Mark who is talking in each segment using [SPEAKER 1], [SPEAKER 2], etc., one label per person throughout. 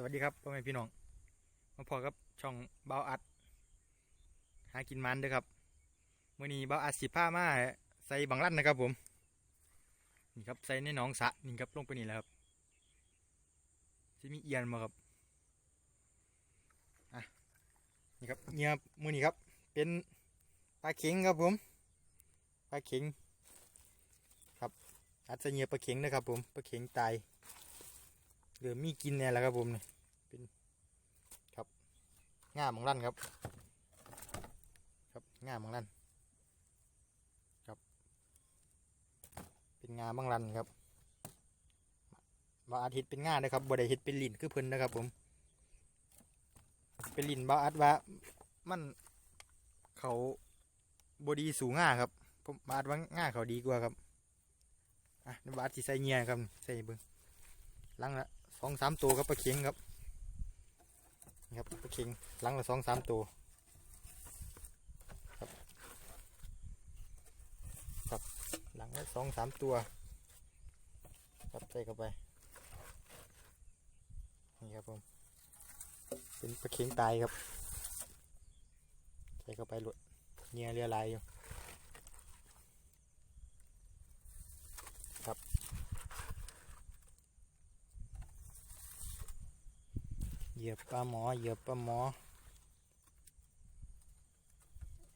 [SPEAKER 1] สวัสดีครับพ่อแม่พี่น้อง มาพอกับช่องเบาอัด หากินมันเด้อครับมื่อนี้เบาอัดสิผ้ามาใส่บังลั่นนะครับผม นี่ครับใส่ในหนองสะนี่ครับลงไปนี่แหละครับจะมีเอียนมาครับ อะ นี่ครับเงียบมือนี้ครับ เป็นปลาเข็งครับผมปลาเข็งครับอัดใส่เงียบปลาเข็งนะครับผมปลาเข็งตาย เหลือมีกินเนี่ยแหละครับผมเนี่ยเป็นครับง่ามังลั่นครับ ครับง่ามังลั่นครับ เป็นงามังลั่นครับบาอาทิตย์เป็นง่านะครับบไดเห็ดเป็นลินคือเพิ่นนะครับ ผม เป็นลินบาอาดว่ามันเขาบดีสูงง่าครับผมบาอาดว่าง่าเขาดีกว่าครับอะบาอาดสิใส่เงียครับใส่เบิ้งหลังละ สองสามตัวครับปลาเค็งครับนี่ครับปลาเค็งหลังละสองสามตัวครับครับหลังละสองสามตัวครับใส่เข้าไปนี่ครับผมเป็นปลาเค็งตายครับใส่เข้าไปหลุดเงียเรียลายอยู่ครับ เห ยียบปลาหมอเหยียบปลาหมอ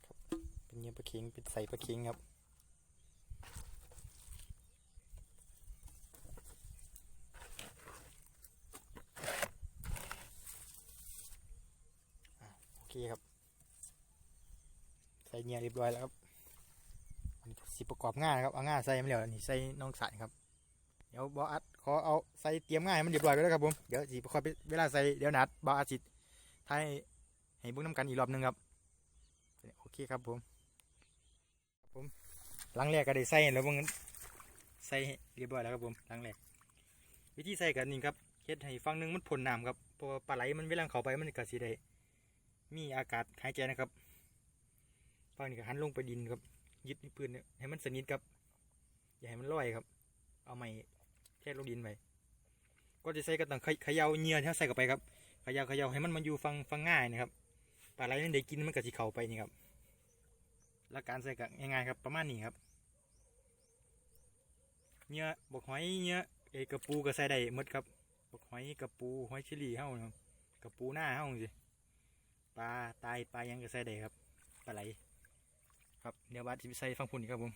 [SPEAKER 1] ครับเป็นเหยียบปลาเค็งเป็นใส่ปลาเค็งครับโอเคครับ ใส่เหยียเรียบร้อยแล้วครับอันนี้สิประกอบง่ายครับเอาง่ายใส่ไม่เหลวนี่ใส่น้องสายครับ เดี๋ยวบออัด ขอเอาใส่เตรียมง่ายมันเรียบร้อยก็แล้วครับผมเดี๋ยวสิคอยเวลาใส่เดี๋ยวนัดบออัดสิท้ายให้เบิ่งน้ำกันอีกรอบหนึงครับโอเคครับผมครับผมหลังแรกก็ได้ใส่แล้วเบิ่งใส่เรียบร้อยแล้วครับผมหลังแรกวิธีใส่กันนี่ครับเฮ็ดให้ฝั่งหนึงมันพ่นน้ำครับเพราะปลาไหลมันเวลาเข้าไปมันก็สิได้มีอากาศหายใจนะครับฝั่งนี้ก็หันลงไปดินครับ ยึดที่พื้นเนี่ยให้มันสนิทครับ อย่าให้มันลอยครับ เอาไม้ แค่ลงดินไปก็จะใส่กระตังเขย่าเหงื่อที่เราใส่เข้าไปครับเขย่าเขย่าให้มันมาอยู่ฟังฟังง่ายนะครับปลาไหลนั่นได้กินมันก็สิเขาไปนี่ครับหลักการใส่ก็ง่ายๆครับ ประมาณนี้ครับเหงื่อบกหอยเหงื่อเอกระปูก็ใส่ได้หมดครับบกหอยกระปูหอยชอรี่เฮานะครับกระปูหน้าเฮาสิปลาตายปลายังก็ใส่ได้ครับปลาไหลครับเดี๋ยวบัดจะไปใส่ฟังพุ่นอีกครับผม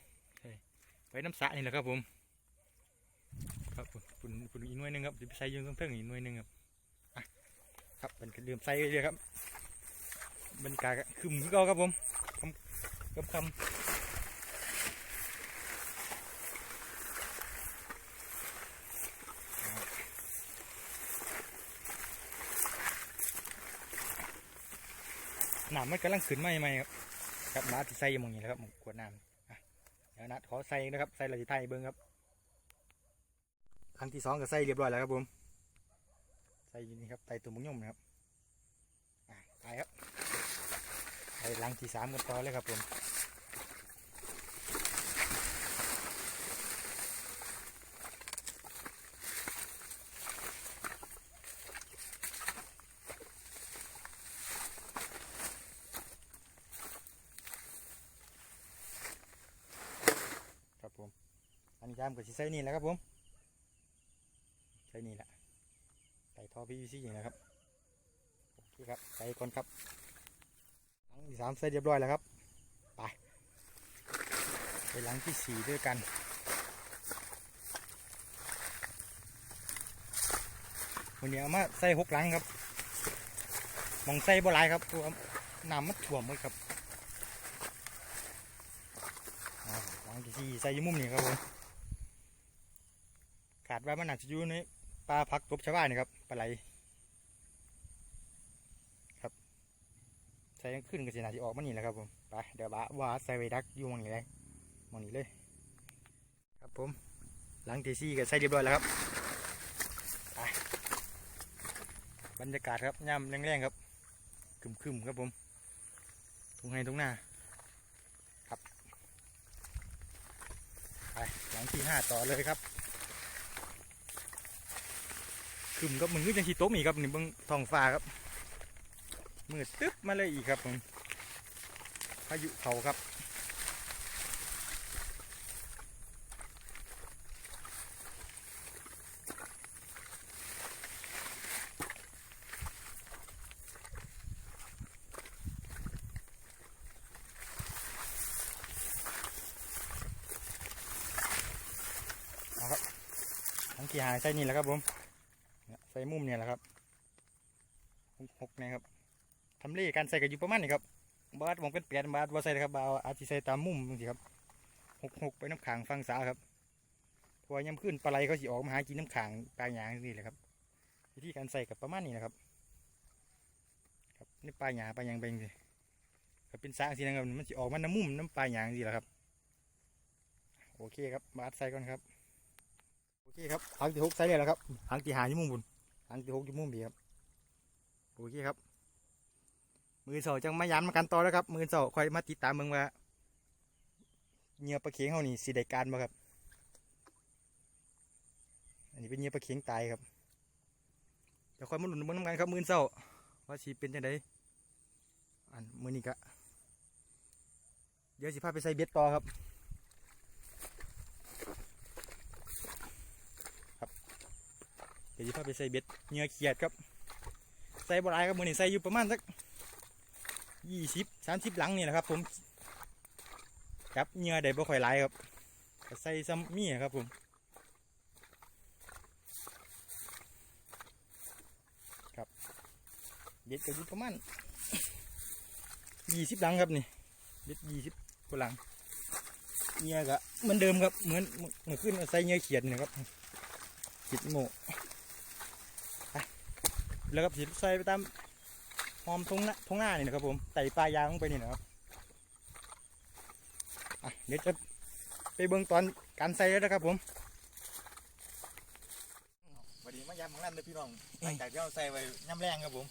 [SPEAKER 1] ไว้น้ำสระนี่แหละครับผม ครับฝุ่นฝุ่นอีกหน่วยหนึ่งครับจะไปใส่ยืนเพิ่งๆอีกหน่วยหนึ่งครับครับเป็นเดื่มใส่เรื่อยครับบรรยากาศคึมขึ้นก็ครับผมคำคำคำน้ำมันกำลังขึ้นมาใหม่ๆครับครับน้าที่ใส่มองนี้แล้วครับมองขวดน้ำอะเดี๋ยวนัดขอใส่นะครับใส่เราจะไทยเบิ้งครับ ครั้งที่สองก็ใส่เรียบร้อยแล้วครับผม ใส่นี่ครับไตตุ่มมุ้งยมนะครับไปครับไปลังที่สามกันต่อเลยครับผมครับผม อันนี้ยามก็สิใส่นี่แหล้วครับผม ใช่นี่แหละใส่ท่อ PVC อย่างนะครับโอเคครับใส่ก่อนครับหลังที่สามใส่เรียบร้อยแล้วครับไปไปหลังที่สี่ด้วยกันวันนี้เอามาใส่หกหลังครับมองใส่บ่หลายครับตัวน้ำมันถ่วมเลยครับหลังที่สี่ใส่ยี่มุมนี่ครับผมขาดว่ามันอาจจะอยู่ในปลาพักกบชาวบ้านนี่ครับ ปลาไหลครับใส่ขึ้นก็สินาที่ออกมานี่แหละครับผมไปเดี๋ยวบ้าว่าใส่ไวดักอยู่มองนี้เลยมองนี้เลย ครับผม หลังทีซี่ก็ใส่เรียบร้อยแล้วครับไปบรรยากาศครับย่ำแรงๆครับคึมๆครับผมทุ่งให้ทุ่งหน้าครับไปหลังที่ห้าต่อเลยครับ ขึ้นกับมือจังสีโต๊ะมีครับนี่เบิ่งท้องฟ้าครับมืดตึ๊บมาเลยอีกครับผมพายุเขาครับทั้งที่หายใส่นี่แหละครับผม ส่มุมเนี่ยแหละครับหกนะครับทำเลการใส่ก็อยู่ประมาณนี้ครับบาทมองเป็นเปลี่ยนบาทว่าใส่นะครับบาอาจจะใส่ตามมุมบางทีครับหกหกไปน้ำขางฟังสาครับพราะว่าย้ำขึ้นปลาไหลเขาสิออกมาหากินน้ำขางปลาหยางนี่แหละครับวิธีการใส่กับประมาณนี้นะครับ ครับนี่ปลาหยางปลาหยางเป็นสิก็เป็นสางสินะครับมันจะออกมาน้ำมุมน้ำปลาหยางสิแหละครับ โอเคครับบาทใส่ก่อนครับโอเคครับหางที่หกใส่เลยแล้วครับหางที่หาอยู่มุมบุญ หางที่หกอยู่มุมบีครับโอเคครับ มือเสาจังมาย้ำมากันต่อแล้วครับ มือเสาคอยมาติดตามเมืองว่าเหยื่อปลาเข็งเขานี่สีได้การบ่ครับ อันนี้เป็นเหยื่อปลาเข็งตายครับเดี๋ยวคอยมาหลุนเบิ่งน้ำกันครับมือเสาว่าสีเป็นจังไดอันมือนี้กะเดี๋ยวสิพาไปใส่เบ็ดต่อครับ เดี๋ยวจะพาไปใส่เบ็ดเหงื่อเขียดครับ ใส่บหลายครับมือนี่ใส่อยู่ประมาณสักยี่สิบสามสิบหลังนี่แหละครับ ผมครับเหงื่อได้บ่ค่อยไหลครับใส่ซ้ำมีครับผมครับเบ็ดก็อยู่ประมาณยี่สิบหลังครับนี่เบ็ดยี่สิบกว่าหลังเหงื่อก็เหมือนเดิมครับเหมือนเหมือนขึ้นใส่เหงื่อเขียดนี่ครับขีดโง่ แล้วก็ผิดใส่ไปตามหอมทงหน้าทงหน้านี่นะครับผมใส่ปลายางลงไปนี่นะครับอะเดี๋ยวจะไปเบิ่งตอนการใส่แล้วนะครับผมวันนี้มายามของนั่นเลยพี่น้องหลังจากที่เราใส่ไว้ย่ำแรงครับผม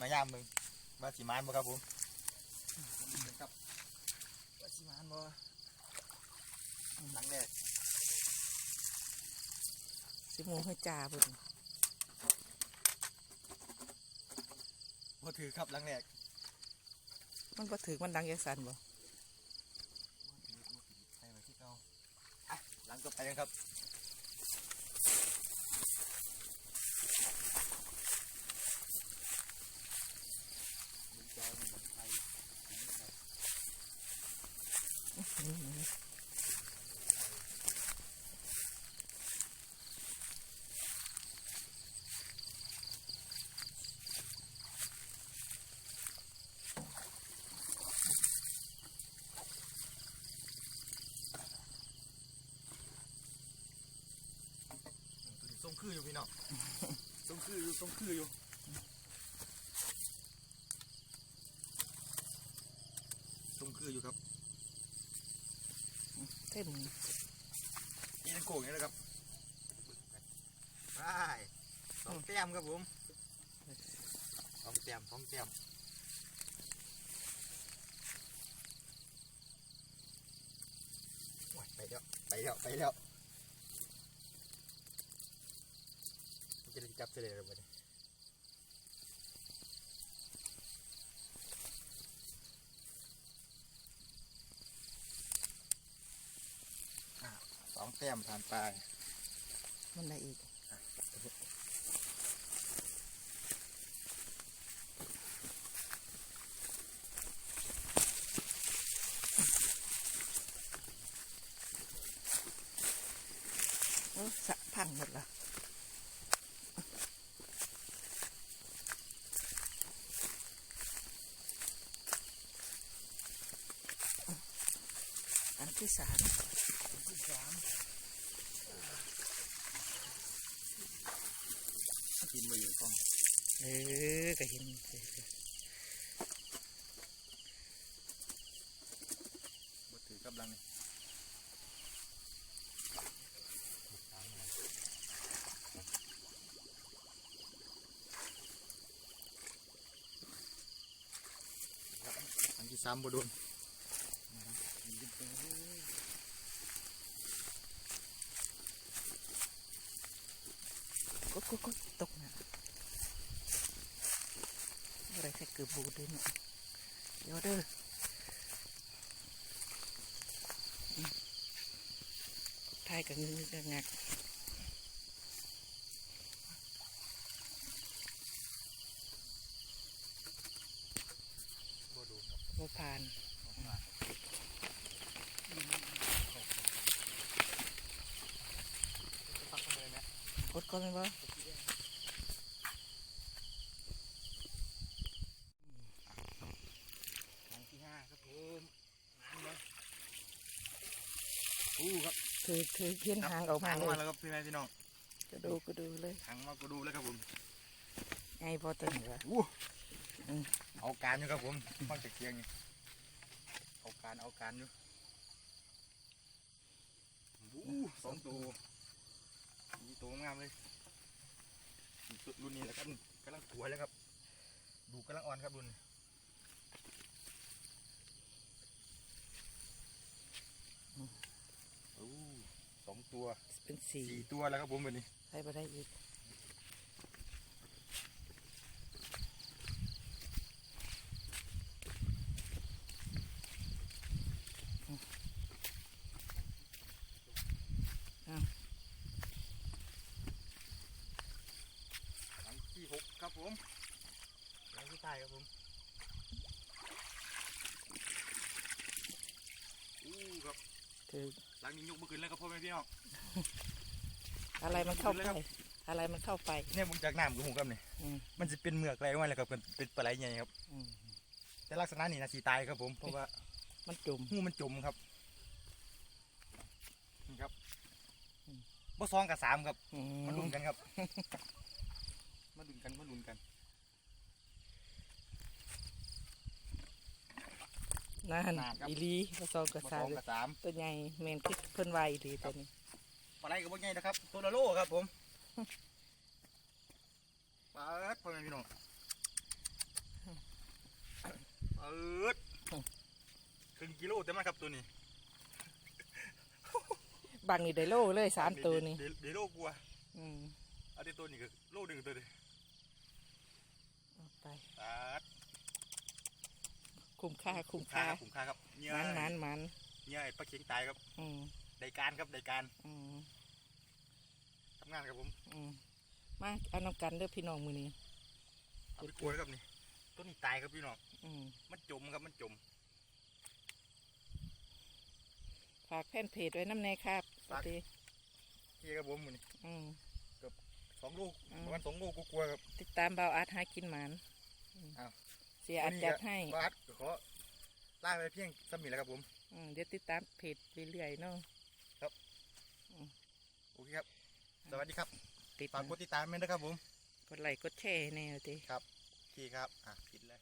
[SPEAKER 1] มายามมึงมาสีมานบ่ครับผมครับว่าสีมานบ่หลังแรก
[SPEAKER 2] สิโมงให้จ่าเพิ่
[SPEAKER 1] บ่ถือครับหลังแรก
[SPEAKER 2] มันบ่ถือมันดังยังสันบ่
[SPEAKER 1] ใส่ไว้ที่เก่าอะหลังต่อไปกันครับ ทรงคื ออยู่พี่น้องทรงคืออยู่ทรงคืออยู่ทรงคืออยู่ครับ
[SPEAKER 2] เต็ม
[SPEAKER 1] นี่เป็นโก่งอย่างนี้นะครับไปสองแต้มครับผมสองแต้มสองแต้มโอ้ยไปแล้วไปแล้วไปแล้วมัน จะได้จับเสร็จเลยวันนี้อะสองแต้มผ่านไป
[SPEAKER 2] มันได้อีกโอ้สะพังหมดละ ที่สาม
[SPEAKER 1] ที่สามกินมาอยู่กล้อง
[SPEAKER 2] เออก็เห็น
[SPEAKER 1] บดถือกำลังอันที่สามบโดน
[SPEAKER 2] ก็กุ๊กกุ๊กตกนะอะไรแค่เกือบบูดเลยเนี่ยเดี๋ยวเด้อทายกับงือกับงัก
[SPEAKER 1] บ่ดูบ
[SPEAKER 2] โมพาน
[SPEAKER 1] ฟักมันเลยนะ
[SPEAKER 2] กดก่อนเลยบ่
[SPEAKER 1] ครั้งที่ห้าครับผมงานเลยอู้ครับ
[SPEAKER 2] คือคือเขียนหางออกมา
[SPEAKER 1] หาง
[SPEAKER 2] เล
[SPEAKER 1] มายแล้วครับพี่แม่พี่น้อง
[SPEAKER 2] กระดูกกระดูเลย
[SPEAKER 1] หางมาก็ดูแล้วครับผม
[SPEAKER 2] ไงพอตึงเหรอ
[SPEAKER 1] อู้
[SPEAKER 2] อืม
[SPEAKER 1] เอาการอยู่ครับผมฟังจากเสียงนี่เอาการเอาการอยู่อู้สองตัวมีตัวงามเลยนี่ตัวรุ่นนี้แหละครับกำลังสวยเลยครับ ดูกำลังอ่อนครับรุ่นนี้อู้ สองตัว
[SPEAKER 2] เป็นสี
[SPEAKER 1] สี่ตัวแล้วครับผมวันนี้
[SPEAKER 2] ใช้ไปได้อีกอ้าว
[SPEAKER 1] หลังที่หกครับผมหลังที่ใต้ครับผมอู้ครับ
[SPEAKER 2] คือ
[SPEAKER 1] หลังนี้ยกมือขึ้นแล้วครับพ่อแม่พี่น้อง
[SPEAKER 2] อะไรมันเข้า
[SPEAKER 1] ขึ้
[SPEAKER 2] ไป
[SPEAKER 1] นเลยครับ
[SPEAKER 2] อะไรมันเข้าไป
[SPEAKER 1] เนี่ยผมจากน้ำกับหูครับเนี่ย
[SPEAKER 2] อืม
[SPEAKER 1] มันจะเป็นเมือกอะไรมาเลยครับเป็นเป็นปลาไหลใหญ่ครับ
[SPEAKER 2] อืม
[SPEAKER 1] แต่ลักษณะนี้นะสีตายครับผมเพราะว่า
[SPEAKER 2] มันจุ่ม
[SPEAKER 1] หูมันจมครับนี่ครับ
[SPEAKER 2] อืม
[SPEAKER 1] บ่ซองกับสามครับ
[SPEAKER 2] อื
[SPEAKER 1] มาลุ้นกันครับมาลุ้นกันมาลุ้นกัน
[SPEAKER 2] นั่น
[SPEAKER 1] นานครับ
[SPEAKER 2] อีหลีผสมกับ
[SPEAKER 1] บ่
[SPEAKER 2] ซา
[SPEAKER 1] ซอง
[SPEAKER 2] เลย
[SPEAKER 1] กับสาม
[SPEAKER 2] ตัวใหญ่เมนคิดเพิ่นไวอีหลีตัวนี้
[SPEAKER 1] ปลาไหลกับบ่ใหญ่นะครับ ตัวละโลครับผมปลาดพ่อแม่พี่น้องปลาดครึ่งกิโลเต็มแล้วครับตัวนี้
[SPEAKER 2] บางนี่ได้โลเลยสามตัวนี่
[SPEAKER 1] เดี๋ยวเดี๋ยวโลกลัว
[SPEAKER 2] อืม
[SPEAKER 1] อันนี้ตัวนี้ก็โลหนึ่งตัวนี้
[SPEAKER 2] เอาไป
[SPEAKER 1] ปลาด
[SPEAKER 2] คุ้มค่าคุ้มค่า
[SPEAKER 1] รับคุ้มค่าครับเนื้อ
[SPEAKER 2] มันมันมัน
[SPEAKER 1] เนื้อไอ้ปลาเข็งตายครับ
[SPEAKER 2] อืม
[SPEAKER 1] ได้การครับได้การ
[SPEAKER 2] อืม
[SPEAKER 1] ทำงานครับผม
[SPEAKER 2] อืมมาเอาน้ำกันเด้อพี่น้องมือนี้
[SPEAKER 1] เอาไปกลัวครับนี่ตัวนี้ตายครับพี่น้อง
[SPEAKER 2] อืม
[SPEAKER 1] มันจมครับมันจม
[SPEAKER 2] ฝากแฟนเพจไว้น้ำแน่ครับส
[SPEAKER 1] ฝาก
[SPEAKER 2] วัสดี
[SPEAKER 1] เฮียครับผมมือนี้
[SPEAKER 2] อืม
[SPEAKER 1] สองลูก
[SPEAKER 2] อืม
[SPEAKER 1] ประมาณสองลูกกลัวๆครับ
[SPEAKER 2] ติดตามเบาอาร์ตหากินหมานอืม
[SPEAKER 1] อ้าว
[SPEAKER 2] เสียอัดจัดให้
[SPEAKER 1] บาสขอลาไปเพียงสมิธแล้วครับผม
[SPEAKER 2] อืมเดี๋ยวติดตามเพจเรื่อยๆเนาะ
[SPEAKER 1] โอเคครับ สวัสดีครับ
[SPEAKER 2] ติด
[SPEAKER 1] ฝากกดติดตามด้วยนะครับผม
[SPEAKER 2] กดไลค์กดแชร์ให้แน่เลย
[SPEAKER 1] โอเคครับ อะปิดแล้ว